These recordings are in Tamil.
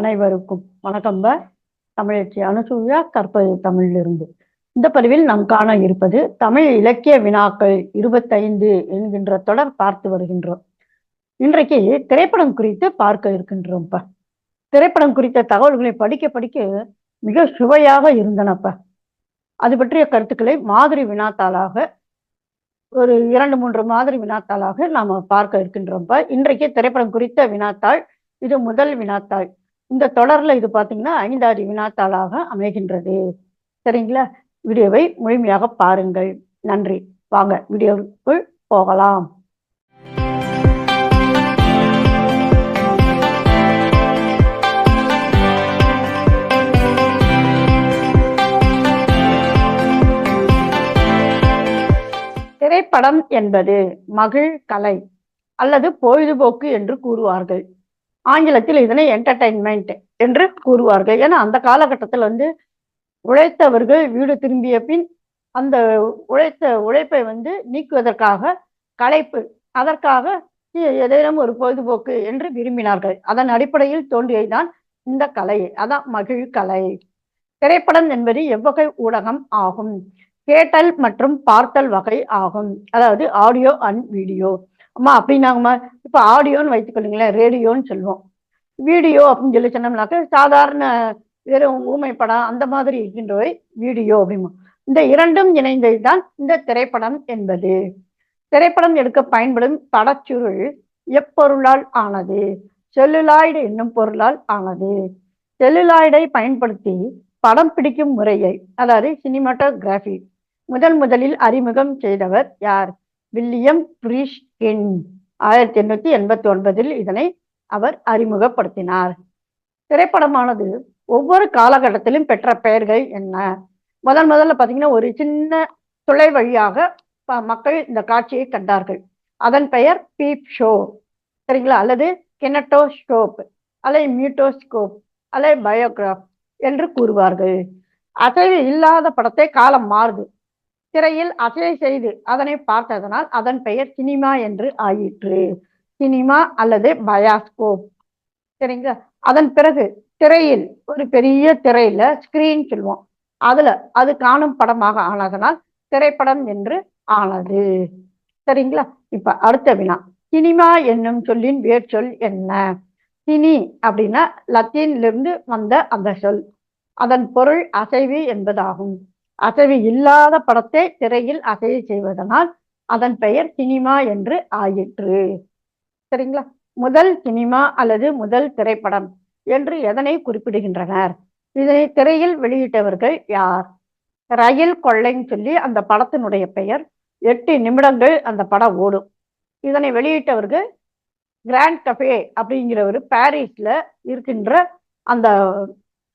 அனைவருக்கும் வணக்கம்ப தமிழச்சி அனுசூயா கற்பது தமிழிலிருந்து. இந்த பதிவில் நாம் காண இருப்பது தமிழ் இலக்கிய வினாக்கள் இருபத்தைந்து என்கின்ற தொடர் பார்த்து வருகின்றோம். இன்றைக்கு திரைப்படம் குறித்து பார்க்க இருக்கின்றோம்ப்ப திரைப்படம் குறித்த தகவல்களை படிக்க படிக்க மிக சுவையாக இருந்தனப்ப அது பற்றிய கருத்துக்களை மாதிரி வினாத்தாளாக ஒரு இரண்டு மூன்று மாதிரி வினாத்தாளாக நாம பார்க்க இருக்கின்றோம்ப்பா இன்றைக்கு திரைப்படம் குறித்த வினாத்தாள் இது முதல் வினாத்தாள். இந்த தொடரில் இது பார்த்தீங்கன்னா ஐந்தாடி வினாத்தாளாக அமைகின்றது. சரிங்களா? வீடியோவை முழுமையாக பாருங்கள். நன்றி. வாங்க வீடியோவுக்குள் போகலாம். திரைப்படம் என்பது மகிழ் கலை அல்லது பொழுதுபோக்கு என்று கூறுவார்கள். ஆங்கிலத்தில் இதனை என்டர்டைன்மெண்ட் என்று கூறுவார்கள். ஏன்னா அந்த காலகட்டத்தில் வந்து உழைத்தவர்கள் வீடு திரும்பிய பின் அந்த உழைத்த உழைப்பை வந்து நீக்குவதற்காக களைப்பு அதற்காக ஏதேனும் ஒரு பொழுதுபோக்கு என்று விரும்பினார்கள். அதன் அடிப்படையில் தோன்றியதுதான் இந்த கலை. அதான் மகிழ் கலை. திரைப்படம் என்பது எவ்வகை ஊடகம் ஆகும். கேட்டல் மற்றும் பார்த்தல் வகை ஆகும். அதாவது ஆடியோ அண்ட் வீடியோ. அம்மா அப்படின்னாங்கம்மா இப்ப ஆடியோன்னு வைத்துக்கொள்ளுங்களேன் ரேடியோன்னு சொல்லுவோம். வீடியோ அப்படின்னு சொல்லி சொன்னோம்னாக்க சாதாரண வெறும் ஊமை படம் அந்த மாதிரி இருக்கின்றவை வீடியோ அப்படிமா இந்த இரண்டும் இணைந்ததுதான் இந்த திரைப்படம் என்பது. திரைப்படம் எடுக்க பயன்படும் படச்சுருள் எப்பொருளால் ஆனது? செல்லுலாய்டு என்னும் பொருளால் ஆனது. செல்லுலாய்டை பயன்படுத்தி படம் பிடிக்கும் முறையை அதாவது சினிமாட்டோகிராஃபி முதன் முதலில் அறிமுகம் செய்தவர் யார்? வில்லியம் பிரிஷ்கின். ஆயிரத்தி எண்ணூத்தி எண்பத்தி ஒன்பதில் இதனை அவர் அறிமுகப்படுத்தினார். திரைப்படமானது ஒவ்வொரு காலகட்டத்திலும் பெற்ற பெயர்கள் என்ன? முதல் முதல்ல பார்த்தீங்கன்னா ஒரு சின்ன துளை வழியாக மக்கள் இந்த காட்சியை கண்டார்கள். அதன் பெயர் பீப் ஷோ. சரிங்களா? அல்லது கெனட்டோஸ்கோப் அல்லது மியூட்டோஸ்கோப் அல்லது பயோகிராஃப் என்று கூறுவார்கள். அசைவு இல்லாத படத்தை காலம் மாறுது. திரையில் அசை செய்து அதனை பார்த்ததனால் அதன் பெயர் சினிமா என்று ஆயிற்று. சினிமா அல்லது பயாஸ்கோப் சரிங்களா? அதன் பிறகு திரையில் ஒரு பெரிய திரையில ஸ்கிரீன் சொல்லுவோம். அதுல அது காணும் படமாக ஆனதனால் திரைப்படம் என்று ஆனது. சரிங்களா? இப்ப அடுத்த வினா. சினிமா என்னும் சொல்லின் வேர் சொல் என்ன? சினி அப்படின்னா லத்தீனிலிருந்து வந்த அந்த சொல். அதன் பொருள் அசைவு என்பதாகும். அசைவு இல்லாத படத்தை திரையில் அசைய செய்வதனால் அதன் பெயர் சினிமா என்று ஆயிற்று. சரிங்களா? முதல் சினிமா அல்லது முதல் திரைப்படம் என்று எதனை குறிப்பிடுகின்றனர்? இதனை திரையில் வெளியிட்டவர்கள் யார்? ரயில் கொள்ளைன்னு சொல்லி அந்த படத்தினுடைய பெயர் எட்டு நிமிடங்கள் அந்த படம் ஓடும். இதனை வெளியிட்டவர்கள் கிராண்ட் கஃபே அப்படிங்கிற ஒரு பாரிஸ்ல இருக்கின்ற அந்த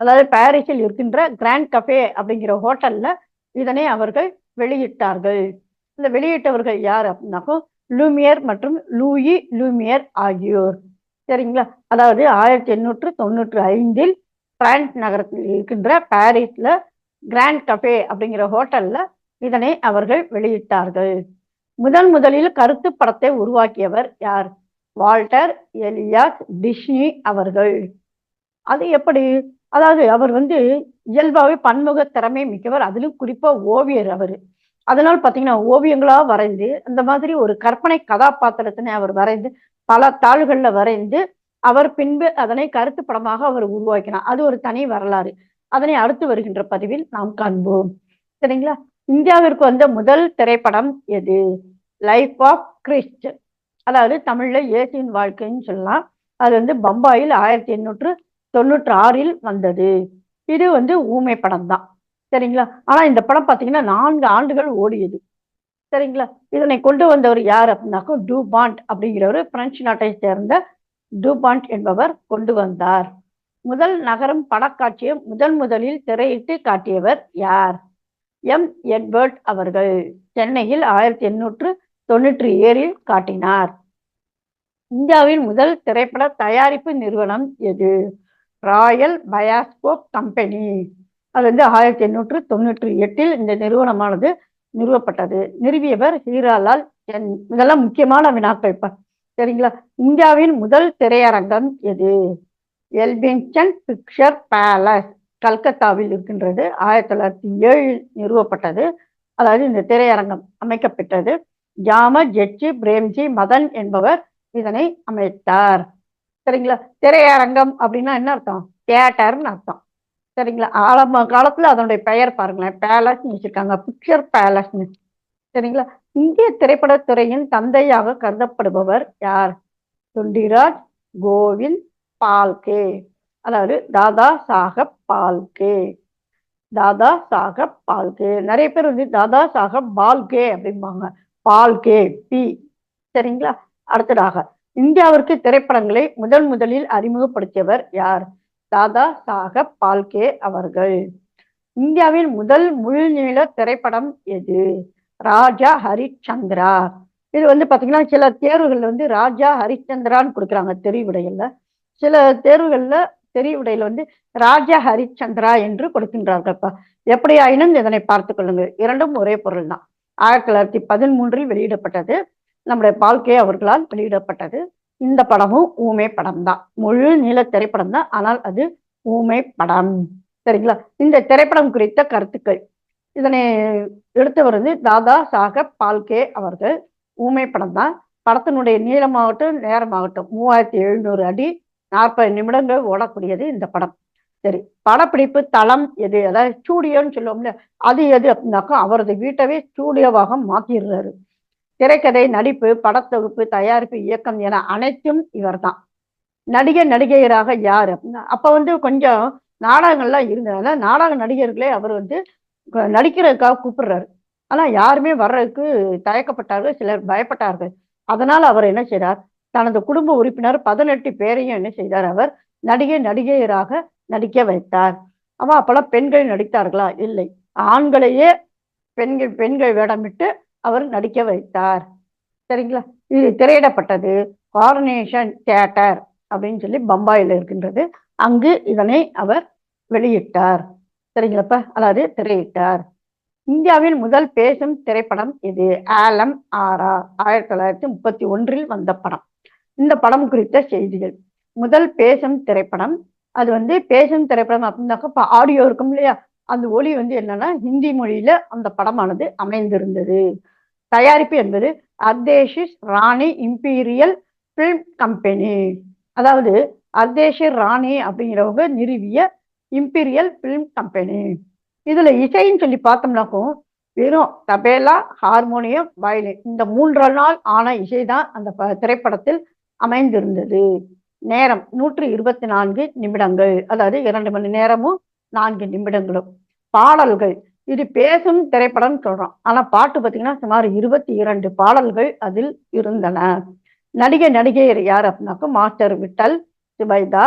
அதாவது பாரிஸில் இருக்கின்ற கிராண்ட் கஃபே அப்படிங்கிற ஹோட்டல்ல இதனை அவர்கள் வெளியிட்டார்கள். இந்த வெளியிட்டவர்கள் யார் அப்படின்னாக்கோ லூமியர் மற்றும் லூயி லூமியர் ஆகியோர். சரிங்களா? அதாவது ஆயிரத்தி எண்ணூற்று தொண்ணூற்று ஐந்தில் பிரான்ஸ் நகரத்தில் இருக்கின்ற பாரிஸ்ல கிராண்ட் கஃபே அப்படிங்கிற ஹோட்டல்ல இதனை அவர்கள் வெளியிட்டார்கள். முதன் முதலில் கருத்து படத்தை உருவாக்கியவர் யார்? வால்டர் எலியாஸ் டிஷ்னி அவர்கள். அது எப்படி? அதாவது அவர் வந்து இயல்பாகவே பன்முக திறமை மிக்கவர் அதிலும் குறிப்பாக ஓவியர் அவர். அதனால் பார்த்தீங்கன்னா ஓவியங்களா வரைந்து அந்த மாதிரி ஒரு கற்பனை கதாபாத்திரத்தினை அவர் வரைந்து பல தாள்களில் வரைந்து அவர் பின்பு அதனை கருத்து படமாக அவர் உருவாக்கினார். அது ஒரு தனி வரலாறு. அதனை அடுத்து வருகின்ற பதிவில் நாம் காண்போம். சரிங்களா? இந்தியாவிற்கு வந்த முதல் திரைப்படம் எது? லைஃப் ஆஃப் கிறிஸ்ட் அதாவது தமிழ்ல இயேசுவின் வாழ்க்கைன்னு சொல்லலாம். அது வந்து பம்பாயில் ஆயிரத்தி எண்ணூற்று தொண்ணூற்றி ஆறில் வந்தது. இது வந்து ஊமை படம் தான் சரிங்களா? ஆனா இந்த படம் பார்த்தீங்கன்னா நான்கு ஆண்டுகள் ஓடியது. சரிங்களா? இதனை கொண்டு வந்தவர் யார் அப்படின்னாக்கோ டூபாண்ட் அப்படிங்கிறவர் பிரெஞ்சு நாட்டை சேர்ந்த டூபாண்ட் என்பவர் கொண்டு வந்தார். முதல் நகரம் படக்காட்சியை முதன் முதலில் திரையிட்டு காட்டியவர் யார்? எம். எட்வர்ட் அவர்கள் சென்னையில் ஆயிரத்தி எண்ணூற்று தொண்ணூற்றி ஏழில் காட்டினார். இந்தியாவின் முதல் திரைப்பட தயாரிப்பு நிறுவனம் எது? ராயல் பயாஸ்கோப் கம்பெனி அது வந்து ஆயிரத்தி எண்ணூற்று தொண்ணூற்றி எட்டில் இந்த நிறுவனமானது நிறுவப்பட்டது. நிறுவியவர் ஹீராலால் என் இதெல்லாம் முக்கியமான வினாக்கள் சரிங்களா? இந்தியாவின் முதல் திரையரங்கம் எது? எல்பிங்டன் பிக்சர் பேலஸ் கல்கத்தாவில் இருக்கின்றது. ஆயிரத்தி தொள்ளாயிரத்தி ஏழில் நிறுவப்பட்டது. அதாவது இந்த திரையரங்கம் அமைக்கப்பட்டது ஜாம ஜெட்ஜி பிரேம்ஜி மதன் என்பவர் இதனை அமைத்தார். சரிங்களா? திரையரங்கம் அப்படின்னா என்ன அர்த்தம்? தியேட்டர்னு அர்த்தம். சரிங்களா? ஆரம்ப காலத்துல அதனுடைய பெயர் பாருங்களேன். பேலஸ்ன்னு வச்சிருக்காங்க. பிக்சர் பேலஸ்னு சரிங்களா? இந்திய திரைப்படத்துறையின் தந்தையாக கருதப்படுபவர் யார்? துண்டிராஜ் கோவில் பால்கே. அதாவது தாதா சாஹப் பால்கே. தாதா சாஹப் பால்கே. நிறைய பேர் வந்து தாதா சாஹப் பால்கே அப்படிம்பாங்க. பால்கே பி. சரிங்களா? அடுத்ததாக இந்தியாவிற்கு திரைப்படங்களை முதல் முதலில் அறிமுகப்படுத்தியவர் யார்? தாதா சாஹப் பால்கே அவர்கள். இந்தியாவின் முதல் முழுநீள திரைப்படம் எது? ராஜா ஹரிச்சந்திரா. இது வந்து பாத்தீங்கன்னா சில தேர்வுகள்ல வந்து ராஜா ஹரிச்சந்திரான்னு கொடுக்குறாங்க தெரிவிடையில சில தேர்வுகள்ல தெரிவுடையில வந்து ராஜா ஹரிச்சந்திரா என்று கொடுக்கின்றார்கள்ப்பா. எப்படி ஆயினும் இதனை பார்த்துக் கொள்ளுங்கள். இரண்டும் ஒரே பொருள் தான் ஆயிரத்தி தொள்ளாயிரத்தி பதிமூன்றில் வெளியிடப்பட்டது. நம்முடைய பால்கே அவர்களால் வெளியிடப்பட்டது. இந்த படமும் ஊமை படம் தான் முழு நீள திரைப்படம் தான். ஆனால் அது ஊமை படம். சரிங்களா? இந்த திரைப்படம் குறித்த கருத்துக்கள். இதனை எடுத்தவர் வந்து தாதா சாஹப் பால்கே அவர்கள். ஊமை படம் தான் படத்தினுடைய நீளமாகட்டும் நேரமாகட்டும் மூவாயிரத்தி எழுநூறு அடி நாற்பது நிமிடங்கள் ஓடக்கூடியது இந்த படம். சரி படப்பிடிப்பு தளம் எது? அதாவது ஸ்டூடியோன்னு சொல்லுவோம்ல அது எது அப்படின்னாக்கா அவரது வீட்டவே ஸ்டூடியோவாக மாத்திடுறாரு. திரைக்கதை நடிப்பு படத்தொகுப்பு தயாரிப்பு இயக்கம் என அனைத்தும் இவர்தான். நடிகர் நடிகையராக யார்? அப்போ அப்ப வந்து கொஞ்சம் நாடகங்கள்லாம் இருந்ததுனால நாடக நடிகர்களே அவர் வந்து நடிக்கிறதுக்காக கூப்பிடுறாரு. ஆனா யாருமே வர்றதுக்கு தயக்கப்பட்டார்கள் சிலர் பயப்பட்டார்கள். அதனால அவர் என்ன செய்தார் தனது குடும்ப உறுப்பினர் பதினெட்டு பேரையும் என்ன செய்தார் அவர்? நடிகை நடிகையராக நடிக்க வைத்தார். அவ அப்பெல்லாம் பெண்கள் நடித்தார்களா? இல்லை. ஆண்களையே பெண்கள் பெண்கள் வேடமிட்டு அவர் நடிக்க வைத்தார். சரிங்களா? இது திரையிடப்பட்டது. கார்னேஷன் தியேட்டர் அப்படின்னு சொல்லி பம்பாயில் இருக்கின்றது. அங்கு இதனை அவர் வெளியிட்டார். சரிங்களாப்பா? அதாவது திரையிட்டார். இந்தியாவின் முதல் பேசும் திரைப்படம் இது. ஆலம் ஆரா ஆயிரத்தி தொள்ளாயிரத்தி முப்பத்தி ஒன்றில் வந்த படம். இந்த படம் குறித்த செய்திகள். முதல் பேசும் திரைப்படம். அது வந்து பேசும் திரைப்படம் அப்படின்னாக்கா இப்போ ஆடியோ இருக்கும் இல்லையா? அந்த ஒளி வந்து என்னன்னா ஹிந்தி மொழியில அந்த படமானது அமைந்திருந்தது. தயாரிப்பு என்பது Ardeshir Irani Imperial film company. அதாவது அர்தேஷிர் ராணி அப்படிங்கிறவங்க நிறுவிய இம்பீரியல் பிலிம் கம்பெனி. இதுல இசைன்னு சொல்லி பார்த்தோம்னாக்கும் வெறும் தபேலா ஹார்மோனியம் வயலின் இந்த மூன்று நாள் ஆன இசை தான் அந்த ப- திரைப்படத்தில் அமைந்திருந்தது. நேரம் நூற்று இருபத்தி நான்கு நிமிடங்கள். அதாவது இரண்டு மணி நேரமும் நான்கு நிமிடங்களும். பாடல்கள் இது பேசும் திரைப்படம் சொல்றோம். ஆனா பாட்டு பார்த்தீங்கன்னா சுமார் இருபத்தி இரண்டு பாடல்கள் அதில் இருந்தன. நடிகை நடிகையர் யார் அப்படின்னாக்கா மாஸ்டர் விட்டல் சுபைதா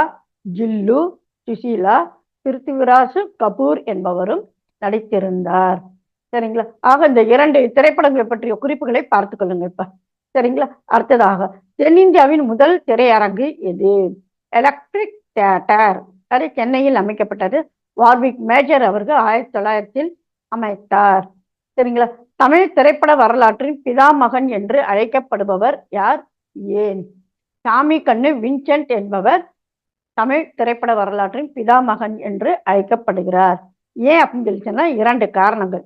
ஜில்லு சுசீலா பிருத்திவிராஜ் கபூர் என்பவரும் நடித்திருந்தார். சரிங்களா? ஆக இந்த இரண்டு திரைப்படங்களை பற்றிய குறிப்புகளை பார்த்துக்கொள்ளுங்க இப்ப. சரிங்களா? அடுத்ததாக தென்னிந்தியாவின் முதல் திரையரங்கு எது? Electric theatre. அது சென்னையில் அமைக்கப்பட்டது. வார்விக் மேஜர் அவர்கள் ஆயிரத்தி தொள்ளாயிரத்தில் அமைத்தார். சரிங்களா? தமிழ் திரைப்பட வரலாற்றின் பிதாமகன் என்று அழைக்கப்படுபவர் யார்? ஏன்? சாமி கண்ணு வின்சென்ட் என்பவர் தமிழ் திரைப்பட வரலாற்றின் பிதாமகன் என்று அழைக்கப்படுகிறார். ஏன் அப்படின்னு சொல்லி சொன்னா இரண்டு காரணங்கள்.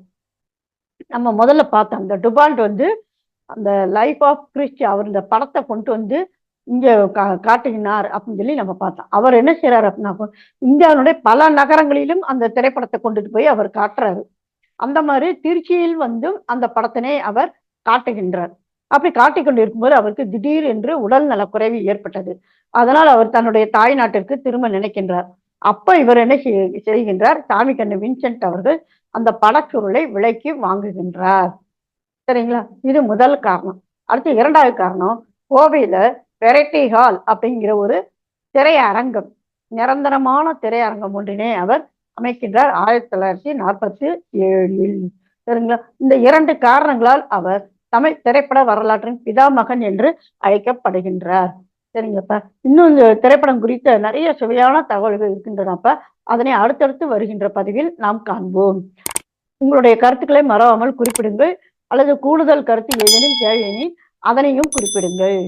நம்ம முதல்ல பார்த்தோம் இந்த டுபால்ட் வந்து அந்த லைஃப் ஆஃப் கிறிஸ்ட் அவர் இந்த படத்தை கொண்டு வந்து இங்கே கா- காட்டுகினார் அப்படின்னு சொல்லி நம்ம பார்த்தோம். அவர் என்ன செய்யறாரு அப்படின்னா இந்தியாவினுடைய பல நகரங்களிலும் அந்த திரைப்படத்தை கொண்டுட்டு போய் அவர் காட்டுறாரு. அந்த மாதிரி திருச்சியில் வந்து அந்த படத்தினை அவர் காட்டுகின்றார். அப்படி காட்டிக் கொண்டிருக்கும்போது அவருக்கு திடீர் என்று உடல் நலக்குறைவு ஏற்பட்டது. அதனால் அவர் தன்னுடைய தாய் நாட்டிற்கு திரும்ப நினைக்கின்றார். அப்ப இவர் என்ன செய்- செய்கின்றார்? சாமி கண்ணு வின்சென்ட் அவர்கள் அந்த படச்சுருளை விலைக்கு வாங்குகின்றார். சரிங்களா? இது முதல் காரணம். அடுத்து இரண்டாவது காரணம் கோவையில வெரைட்டி ஹால் அப்படிங்கிற ஒரு திரையரங்கம் நிரந்தரமான திரையரங்கம் ஒன்றினை அவர் அமைக்கின்றார். ஆயிரத்தி தொள்ளாயிரத்தி நாற்பத்தி ஏழில் சரிங்களா? இந்த இரண்டு காரணங்களால் அவர் தமிழ் திரைப்பட வரலாற்றின் பிதாமகன் என்று அழைக்கப்படுகின்றார். சரிங்கப்பா இன்னும் இந்த திரைப்படம் குறித்த நிறைய சுவையான தகவல்கள் இருக்கின்றனப்ப அதனை அடுத்தடுத்து வருகின்ற பதிவில் நாம் காண்போம். உங்களுடைய கருத்துக்களை மறவாமல் குறிப்பிடுங்கள். அல்லது கூடுதல் கருத்து ஏதேனும் தேவையெனில் அதனையும் குறிப்பிடுங்கள்.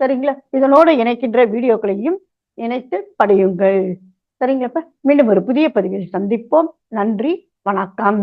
சரிங்களா? இதனோடு இணைக்கின்ற வீடியோக்களையும் இணைத்து படியுங்கள். சரிங்களாப்பா மீண்டும் ஒரு புதிய பதிவில் சந்திப்போம். நன்றி வணக்கம்.